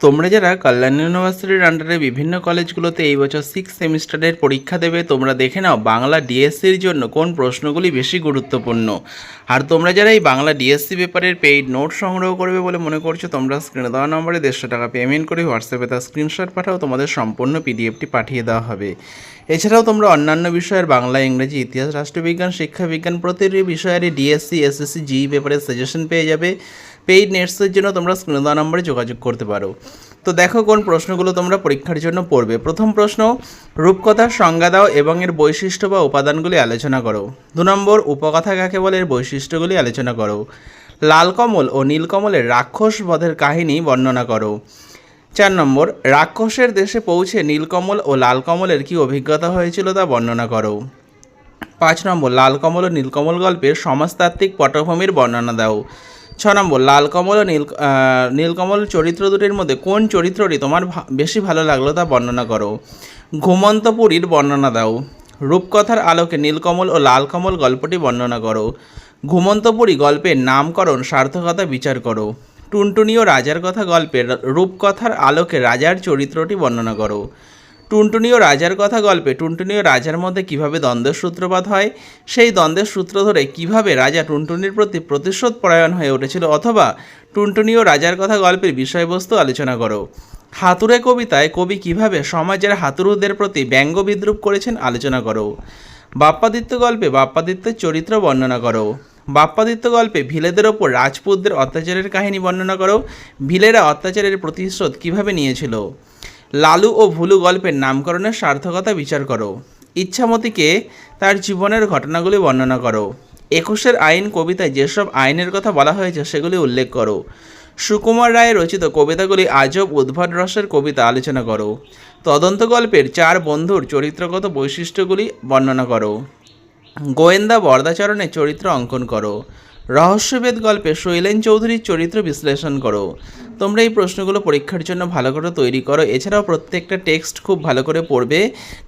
তোমরা যারা কল্যাণ ইউনিভার্সিটির আন্ডারে বিভিন্ন কলেজগুলোতে এই বছর সিক্স সেমিস্টারের পরীক্ষা দেবে, তোমরা দেখে নাও বাংলা ডিএসসির জন্য কোন প্রশ্নগুলি বেশি গুরুত্বপূর্ণ। আর তোমরা যারা এই বাংলা ডিএসসি পেপারের পেইড নোট সংগ্রহ করবে বলে মনে করছ, তোমরা স্ক্রিনে দেওয়া নম্বরে দেড়শো টাকা পেমেন্ট করে হোয়াটসঅ্যাপে তার স্ক্রিনশট পাঠাও, তোমাদের সম্পূর্ণ পিডিএফটি পাঠিয়ে দেওয়া হবে। এছাড়াও তোমরা অন্যান্য বিষয়ের বাংলা, ইংরেজি, ইতিহাস, রাষ্ট্রবিজ্ঞান শিক্ষাবিজ্ঞান প্রতিটি বিষয়ের ডিএসসি এসএসসি জি পেপারের সাজেশন পেয়ে যাবে। পেইড নেটসের জন্য তোমরা স্ক্রিনে দেওয়া নম্বরে যোগাযোগ করতে পারো। তো দেখো কোন প্রশ্নগুলো তোমরা পরীক্ষার জন্য পড়বে। প্রথম প্রশ্ন, রূপকথার সংজ্ঞা দাও এবং এর বৈশিষ্ট্য বা উপাদানগুলি আলোচনা করো। দু নম্বর, উপকথা কাকে বলে এর বৈশিষ্ট্যগুলি আলোচনা করো। লাল কমল ও নীলকমলের রাক্ষস বধের কাহিনী বর্ণনা করো। চার নম্বর, রাক্ষসের দেশে পৌঁছে নীলকমল ও লাল কমলের কী অভিজ্ঞতা হয়েছিল তা বর্ণনা করো। পাঁচ নম্বর, লাল কমল ও নীলকমল গল্পের সমাজতাত্ত্বিক পটভূমির বর্ণনা দাও। ছ নম্বর, লাল কমল ও নীল নীলকমল চরিত্র দুটির মধ্যে কোন চরিত্রটি তোমার বেশি ভালো লাগল তা বর্ণনা করো। ঘুমন্তপুরীর বর্ণনা দাও। রূপকথার আলোকে নীলকমল ও লাল কমল গল্পটি বর্ণনা করো। ঘুমন্তপুরী গল্পের নামকরণ, সার্থকতা বিচার করো। টুনটুনি ও রাজার কথা গল্পের রূপকথার আলোকে রাজার চরিত্রটি বর্ণনা করো। টুনটুনি ও রাজার কথা গল্পে টুনটুনি ও রাজার মধ্যে কীভাবে দ্বন্দ্বের সূত্রপাত হয়, সেই দ্বন্দ্বের সূত্র ধরে কীভাবে রাজা টুনটুনির প্রতি প্রতিশোধ পরায়ণ হয়ে উঠেছিল অথবা টুনটুনি ও রাজার কথা গল্পের বিষয়বস্তু আলোচনা করো। হাতুড়ে কবিতায় কবি কীভাবে সমাজের হাতুরুদের প্রতি ব্যঙ্গ বিদ্রুপ করেছেন আলোচনা করো। বাপ্পাদিত্য গল্পে বাপ্পাদিত্যের চরিত্র বর্ণনা করো। বাপ্পাদিত্য গল্পে ভিলেদের ওপর রাজপুতদের অত্যাচারের কাহিনী বর্ণনা করো। ভিলেরা অত্যাচারের প্রতিশোধ কীভাবে নিয়েছিল? লালু ও ভুলু গল্পের নামকরণের সার্থকতা বিচার করো। ইচ্ছামতিকে তার জীবনের ঘটনাগুলি বর্ণনা করো। একুশের আইন কবিতায় যেসব আইনের কথা বলা হয়েছে সেগুলি উল্লেখ করো। সুকুমার রায়ের রচিত কবিতাগুলি আজব উদ্ভট রসের কবিতা আলোচনা করো। তদন্ত গল্পের চার বন্ধুর চরিত্রগত বৈশিষ্ট্যগুলি বর্ণনা করো। গোয়েন্দা বরদাচরণের চরিত্র অঙ্কন করো। রহস্যভেদ গল্পে শৈলেন চৌধুরীর চরিত্র বিশ্লেষণ করো। তোমরা এই প্রশ্নগুলো পরীক্ষার জন্য ভালো করে তৈরি করো। এছাড়াও প্রত্যেকটা টেক্সট খুব ভালো করে পড়বে।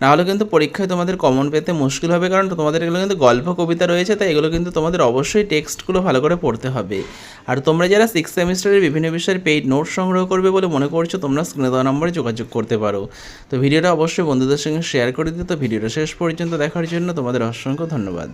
নাহলে কিন্তু পরীক্ষায় তোমাদের কমন পেতে মুশকিল হবে, কারণ তোমাদের এগুলো কিন্তু গল্প কবিতা রয়েছে, তাই এগুলো কিন্তু তোমাদের অবশ্যই টেক্সটগুলো ভালো করে পড়তে হবে। আর তোমরা যারা সিক্স সেমিস্টারের বিভিন্ন বিষয়ের পেইড নোট সংগ্রহ করবে বলে মনে করছ, তোমরা স্ক্রিনে দেওয়া নম্বরে যোগাযোগ করতে পারো। তো ভিডিওটা অবশ্যই বন্ধুদের সঙ্গে শেয়ার করে দিতে। তো ভিডিওটা শেষ পর্যন্ত দেখার জন্য তোমাদের অসংখ্য ধন্যবাদ।